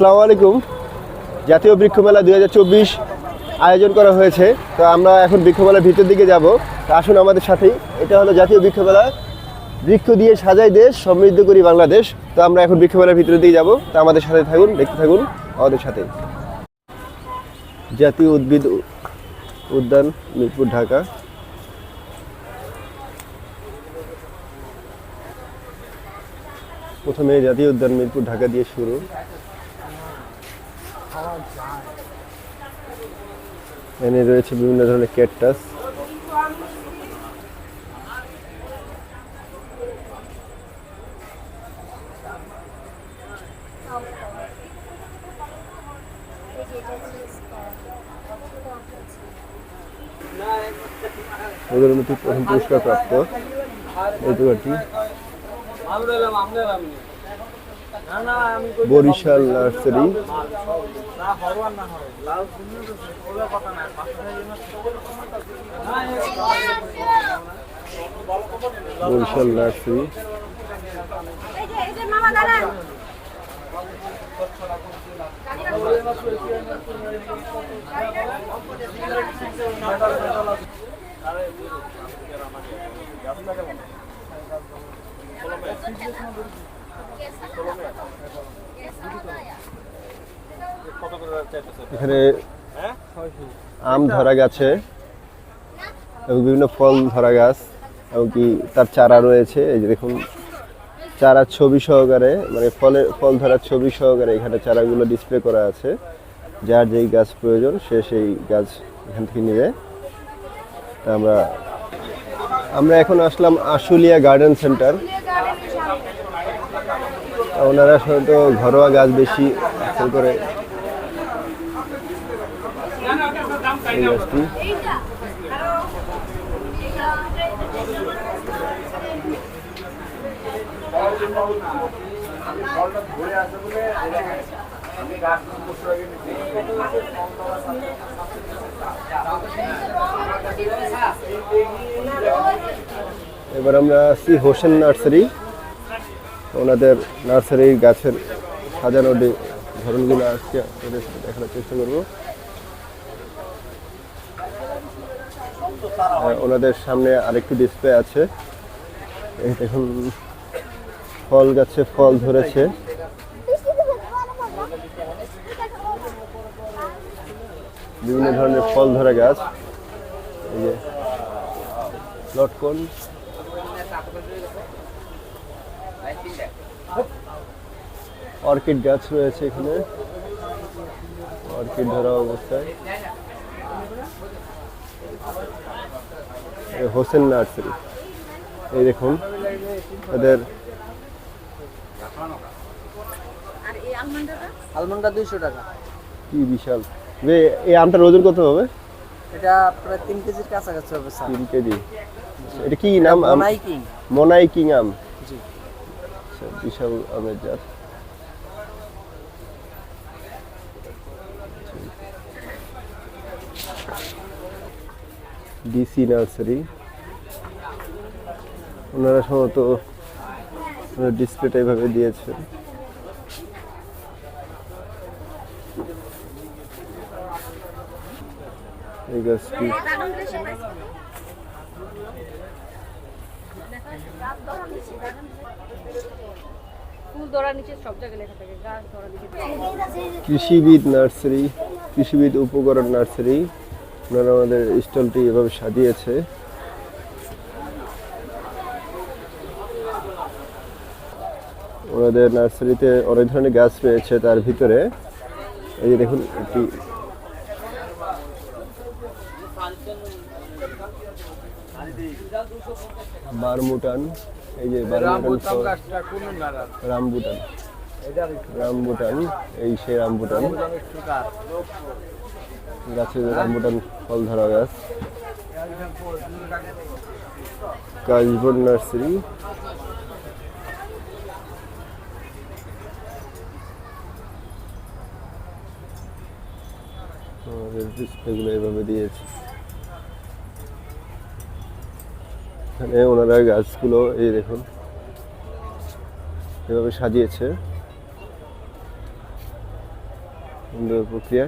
আসসালামু আলাইকুম। জাতীয় বৃক্ষ মেলা দুই হাজার চব্বিশ আয়োজন করা হয়েছে। তো আমরা এখন বৃক্ষমেলার ভিতর দিকে যাব। তো আসুন আমাদের সাথেই। এটা হলো জাতীয় বৃক্ষমেলা বৃক্ষ দিয়ে সাজাই দেশ, সমৃদ্ধ করি বাংলাদেশ। তো আমরা এখন বৃক্ষ মেলার ভিতরের দিকে যাব। তো আমাদের সাথে থাকুন, দেখতে থাকুন, আমাদের সাথে জাতীয় উদ্ভিদ উদ্যান, মিরপুর, ঢাকা। প্রথমে জাতীয় উদ্যান মিরপুর, ঢাকা দিয়ে শুরু। এখানে রয়েছে বিভিন্ন ধরনের ক্যাকটাস প্রথম পুরস্কার প্রাপ্ত এই দোকানটি বরিশাল নার্সারি। বরিশাল নার্সারি। এই এখানে আম ধরা গাছে এবং বিভিন্ন ফল ধরা গাছ এমনকি তার চারা রয়েছে। এই যে দেখুন চারার ছবি সহকারে মানে ফলের ফল ধরার ছবি সহকারে এখানে চারাগুলো ডিসপ্লে করা আছে। যার যেই গাছ প্রয়োজন সে সেই গাছ এখান থেকে নেবে। আমরা আমরা এখন আসলাম আশুলিয়া গার্ডেন সেন্টার ওনারা সাধারণত ঘরোয়া গাছ বেশি করে এবার আমরা আছি হোসেন নার্সারি। ওনাদের নার্সারির গাছের সাজানো ধরনগুলো আজকে আপনাদের সাথে দেখানোর চেষ্টা করব। আর ওনাদের সামনে আরেকটি ডিসপ্লে আছে। দেখুন, ফল গাছে ফল ধরেছে। বিভিন্ন ধরনের ফল ধরা গাছ। এই যে, লটকন। অর্কিড গাছ রয়েছে এখানে। অর্কিড ধরা অবস্থায়। হোসেন নার্সারি। এই দেখুন তাদের আর আলমন্ডা দুইশো টাকা। কি বিশাল। এই আমটার ওজন কত হবে? এটা প্রায় তিন কেজির কাছাকাছি হবে স্যার। তিন কেজি। এটা কি নাম? আম মোনাই কিং মনাই কিং আম আচ্ছা, বিশাল আমের জাত। DC nursery. ওনারা সম্ভবত ডিসপ্লেটা এইভাবে দিয়েছে এই গাছটি কৃষিবিদ নার্সারি কৃষিবিদ উপকরণ নার্সারি। ওনারা আমাদের স্টলটি এভাবে সাজিয়েছে। ওনাদের নার্সারিতে অনেক ধরনের গাছ রয়েছে তার ভিতরে। এই যে দেখুন, একটি বারমুটান, এই যে রামবুটান। রামবুটান, এই সেই রামবুটান। গাছের রামবুটান ফল ধরা গাছ। কাশবন নার্সারি। আমাদের এভাবে দিয়েছে। ওনারা গাছগুলো, এই দেখুন, এভাবে সাজিয়েছে। সুন্দর প্রক্রিয়া।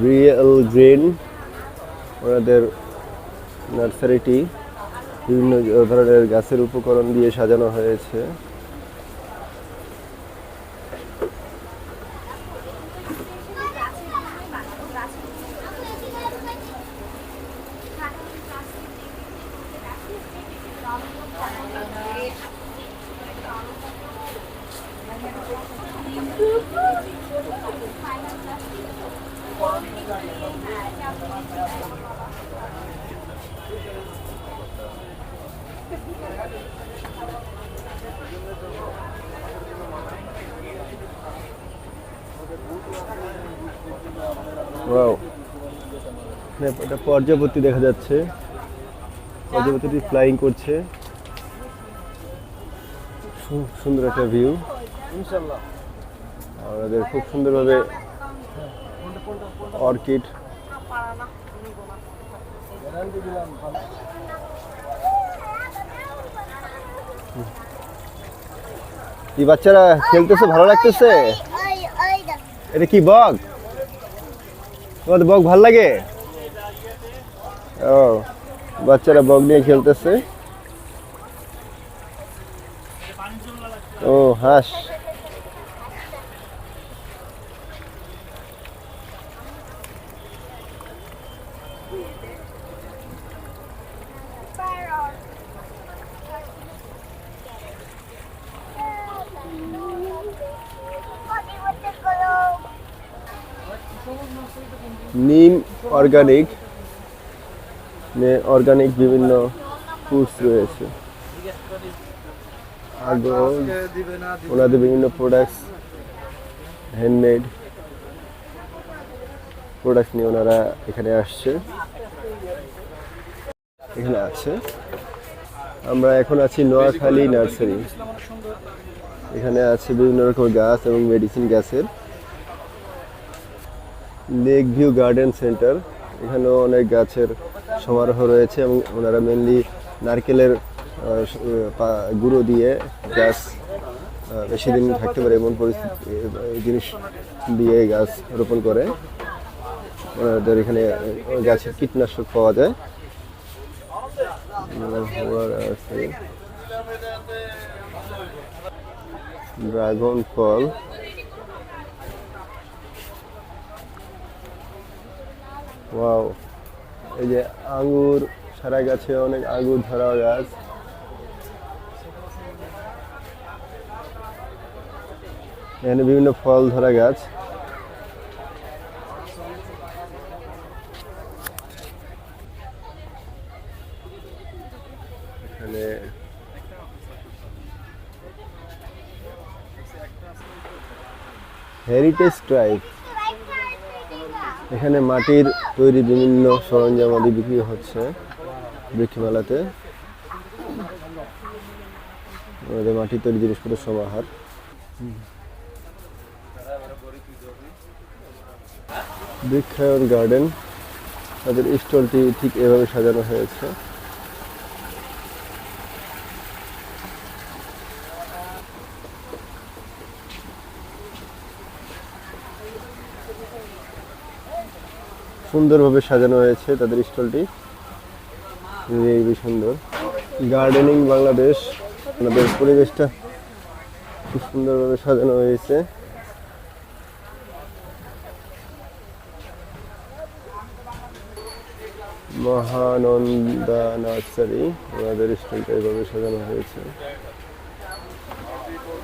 রিয়েল গ্রিন ওনাদের নার্সারিটি বিভিন্ন ধরনের গাছের উপকরণ দিয়ে সাজানো হয়েছে। একটা পর্যাপত্তি দেখা যাচ্ছে। পর্যাপত্তিটি ফ্লাইং করছে। সুন্দর একটা ভিউ ইনশাল্লাহ। আমাদের খুব সুন্দরভাবে অর্কিড। কি বাচ্চারা খেলতেছে, ভালো লাগতেছে? এটা কি বগ তোমাদের বগ ভালো লাগে? ও, বাচ্চারা বগ নিয়ে খেলতেছে। ও, হাঁস নিম অর্গানিক অর্গানিক বিভিন্ন ফুডস রয়েছে। ওনাদের বিভিন্ন প্রোডাক্টস হ্যান্ডমেড প্রোডাক্ট নিয়ে ওনারা এখানে আসছে। এখানে আছে। আমরা এখন আছি নোয়াখালী নার্সারি। এখানে আছে বিভিন্ন রকম গাছ এবং মেডিসিন গাছের। Lake view garden centre. এখানেও অনেক গাছের সমারোহ রয়েছে এবং ওনারা মেনলি নারকেলের গুঁড়ো দিয়ে গাছ বেশি দিন থাকতে পারে এমন পরিস্থিতি জিনিস দিয়ে গাছ রোপণ করে। ওনাদের এখানে গাছের কীটনাশক পাওয়া যায়। ড্রাগন ফল। ওয়াও এই যে আঙ্গুর, সারা গাছে অনেক আঙ্গুর ধরা গাছ। এখানে বিভিন্ন ফল ধরা গাছ। এখানে হেরিটেজ ট্রাইব এখানে মাটির তৈরি বিভিন্ন সরঞ্জাম আদি বিক্রি হচ্ছে বৃক্ষমেলাতে আমাদের মাটির তৈরি জিনিসপত্র সমাহার বৃক্ষায়ন গার্ডেন, তাদের স্টলটি ঠিক এভাবে সাজানো হয়েছে। সুন্দরভাবে সাজানো হয়েছে তাদের স্টলটি। খুবই সুন্দর। গার্ডেনিং বাংলাদেশ আমাদের পরিবেশটা খুব সুন্দরভাবে সাজানো হয়েছে। মহানন্দা নার্সারি, আমাদের স্টলটা এভাবে সাজানো হয়েছে।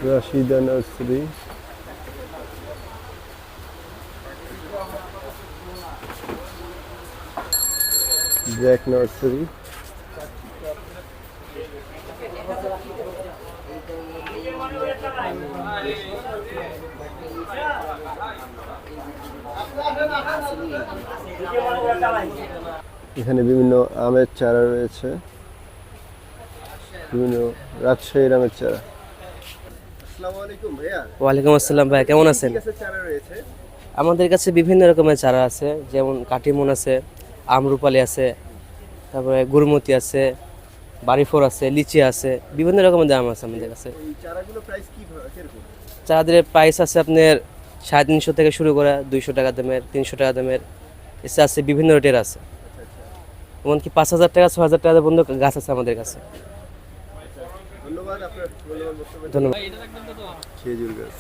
রাশিদা নার্সারি। জ্যাক নার্সারি এখানে বিভিন্ন আমের চারা রয়েছে। বিভিন্ন রাজশাহীর আমের চারা। আসসালামু আলাইকুম ভাইয়া। ওয়ালাইকুম আসসালাম ভাই কেমন আছেন? আমাদের কাছে বিভিন্ন রকমের চারা আছে যেমন কাটিমন আছে আমরুপালি আছে তারপরে গুরুমতি আছে বাড়ি ফোর আছে লিচি আছে বিভিন্ন রকমের দাম আছে আমাদের কাছে। চারাদের প্রাইস আছে আপনার সাড়ে তিনশো থেকে শুরু করে দুইশো টাকা দামের তিনশো টাকা দামের। এসে আছে বিভিন্ন রেটের আছে। এমনকি পাঁচ হাজার টাকা ছ হাজার টাকা পর্যন্ত গাছ আছে আমাদের কাছে। ধন্যবাদ। খেজুর গাছ।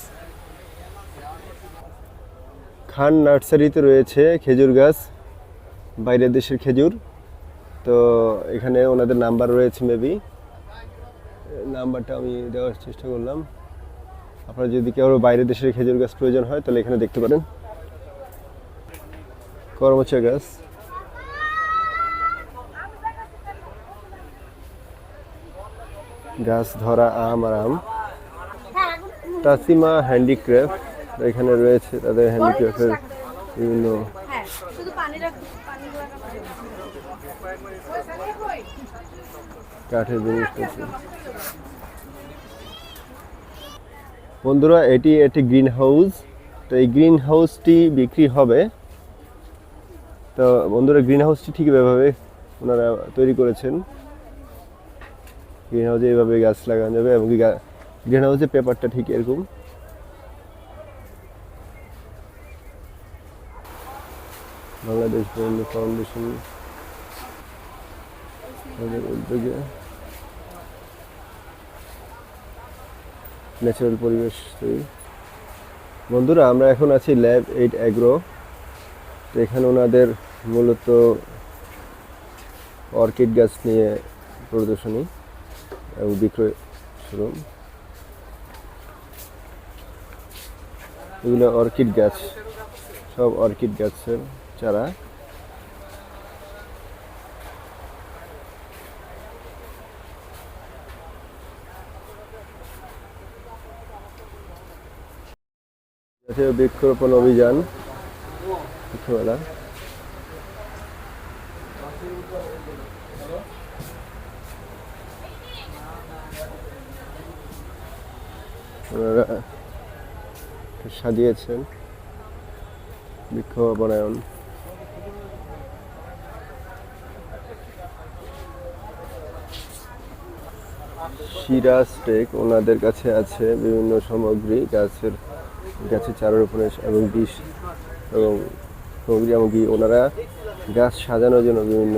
খান নার্সারিতে রয়েছে খেজুর গাছ বাইরের দেশের খেজুর। তো এখানে ওনাদের নাম্বার রয়েছে মেবি নাম্বারটা আমি দেওয়ার চেষ্টা করলাম। আপনারা যদি কেউ বাইরের দেশের খেজুর গাছ প্রয়োজন হয়, তাহলে এখানে দেখতে পারেন। করমচা গাছ। গাছ ধরা আম আর আম। তাসিমা হ্যান্ডিক্রাফট এখানে রয়েছে, তাদের হ্যান্ডিক্রাফটের বিভিন্ন কাঠের জিনিস বন্ধুরা, এটি একটি গ্রিন হাউস তো এই গ্রিন হাউসটি বিক্রি হবে। তো বন্ধুরা গ্রিন হাউসটি ঠিক এভাবে ওনারা তৈরি করেছেন। গ্রিন হাউসে এইভাবে গাছ লাগানো যাবে এবং গ্রিন হাউসের পেপারটা ঠিক এরকম। বাংলাদেশ বন্ধু ফাউন্ডেশন তাদের উদ্যোগে ন্যাচারাল পরিবেশ তৈরি। বন্ধুরা, আমরা এখন আছি ল্যাব এইট অ্যাগ্রো তো এখানে ওনাদের মূলত অর্কিড গাছ নিয়ে প্রদর্শনী এবং বিক্রয় শোরুম। এগুলো অর্কিড গাছ, সব অর্কিড গাছের চারা। জাতীয় বৃক্ষরোপণ অভিযান ওনারা সাজিয়েছেন বৃক্ষ বনায়ন। সিরাজ টেক ওনাদের কাছে আছে, বিভিন্ন সামগ্রী, গাছের গাছের চারা রোপণের এবং বিষ এবং সামগ্রী ওনারা গাছ সাজানোর জন্য বিভিন্ন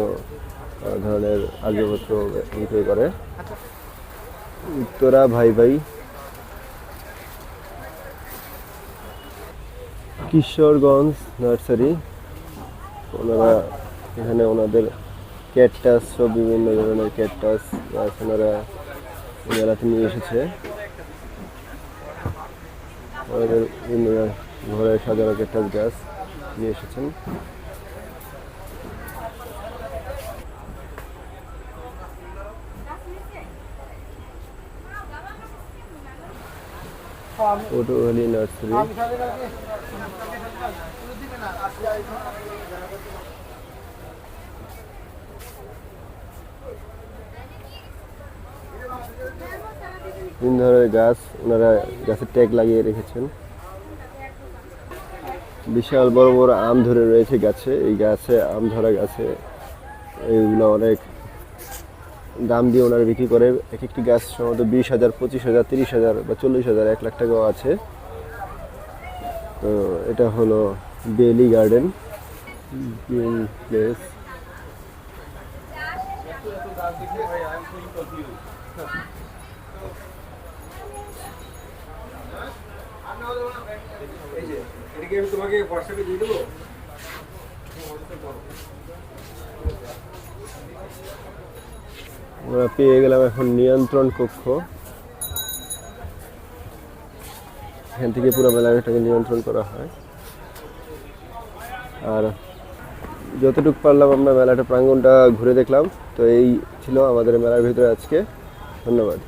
ধরনের আসবাবপত্র বিক্রয় করে। উত্তরা ভাই ভাই। কিশোরগঞ্জ নার্সারি। ওনারা এখানে ওনাদের ক্যাটটাস সব বিভিন্ন ধরনের ক্যাটটাস, গাছ ওনারা মেলাতে নিয়ে এসেছে। বিভিন্ন ঘরে সাজানো ক্যাটটাস গাছ নিয়ে এসেছেন। নার্সারি। তিন ধরনের গাছ, ওনারা গাছের ট্যাগ লাগিয়ে রেখেছেন। বিশাল বড় বড় আম ধরে রয়েছে গাছে, এই গাছে, আম ধরা গাছে। এইগুলো অনেক দাম দিয়ে ওনারা বিক্রি করে। এক একটি গাছ সম্ভবত বিশ হাজার, পঁচিশ হাজার, তিরিশ হাজার বা চল্লিশ হাজার, এক লাখ টাকাও আছে। তো এটা হলো বেলি গার্ডেন গ্রিন প্লেস আমরা পেয়ে গেলাম এখন নিয়ন্ত্রণ কক্ষ। এখান থেকে পুরো মেলাটাকে নিয়ন্ত্রণ করা হয়। আর যতটুকু পারলাম আমরা মেলাটা প্রাঙ্গণটা ঘুরে দেখলাম। তো এই ছিল আমাদের মেলার ভিতরে আজকে। ধন্যবাদ।